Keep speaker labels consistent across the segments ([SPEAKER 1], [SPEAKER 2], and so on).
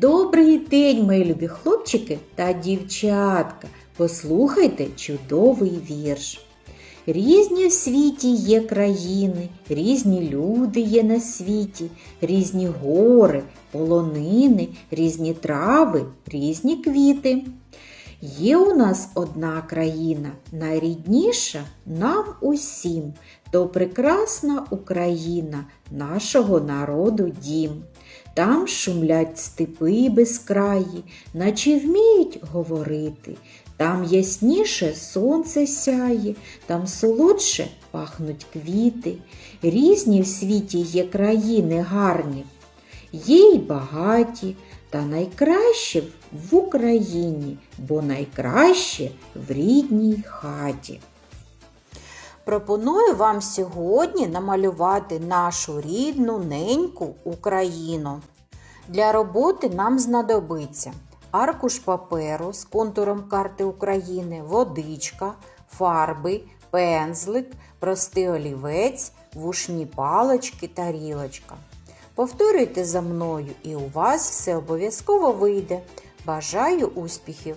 [SPEAKER 1] Добрий день, мої любі хлопчики та дівчатка. Послухайте чудовий вірш. Різні в світі є країни, різні люди є на світі, різні гори, полонини, різні трави, різні квіти. Є у нас одна країна, найрідніша нам усім, то прекрасна Україна, нашого народу дім. Там шумлять степи безкраї, наче вміють говорити. Там ясніше сонце сяє, там солодше пахнуть квіти. Різні в світі є країни гарні, є й багаті, та найкраще в Україні, бо найкраще в рідній хаті. Пропоную вам сьогодні намалювати нашу рідну неньку Україну. Для роботи нам знадобиться аркуш паперу з контуром карти України, водичка, фарби, пензлик, простий олівець, вушні палочки, тарілочка. Повторюйте за мною, і у вас все обов'язково вийде. Бажаю успіхів!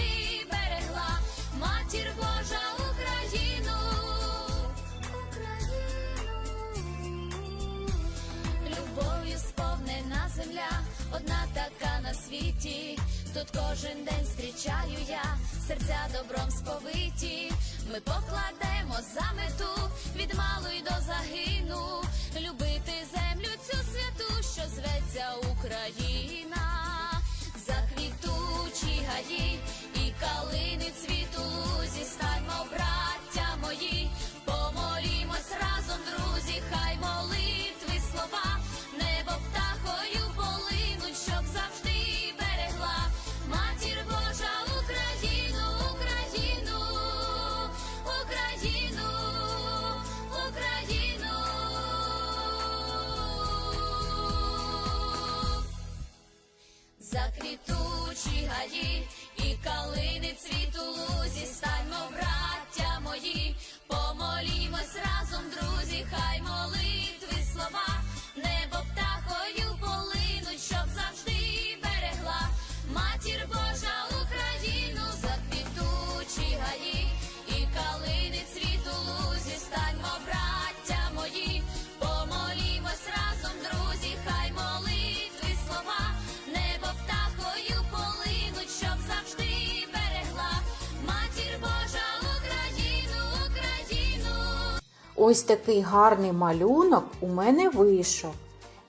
[SPEAKER 2] світі. Тут кожен день зустрічаю я, серця добром сповиті. Ми покладемо за мету Гаї і калини цвіту лузі, станьмо, браття мої, помолімось разом, друзі, хай
[SPEAKER 1] Ось такий гарний малюнок у мене вийшов.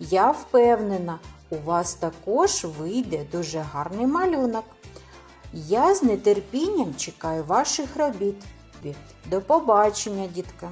[SPEAKER 1] Я впевнена, у вас також вийде дуже гарний малюнок. Я з нетерпінням чекаю ваших робіт. До побачення, дітка!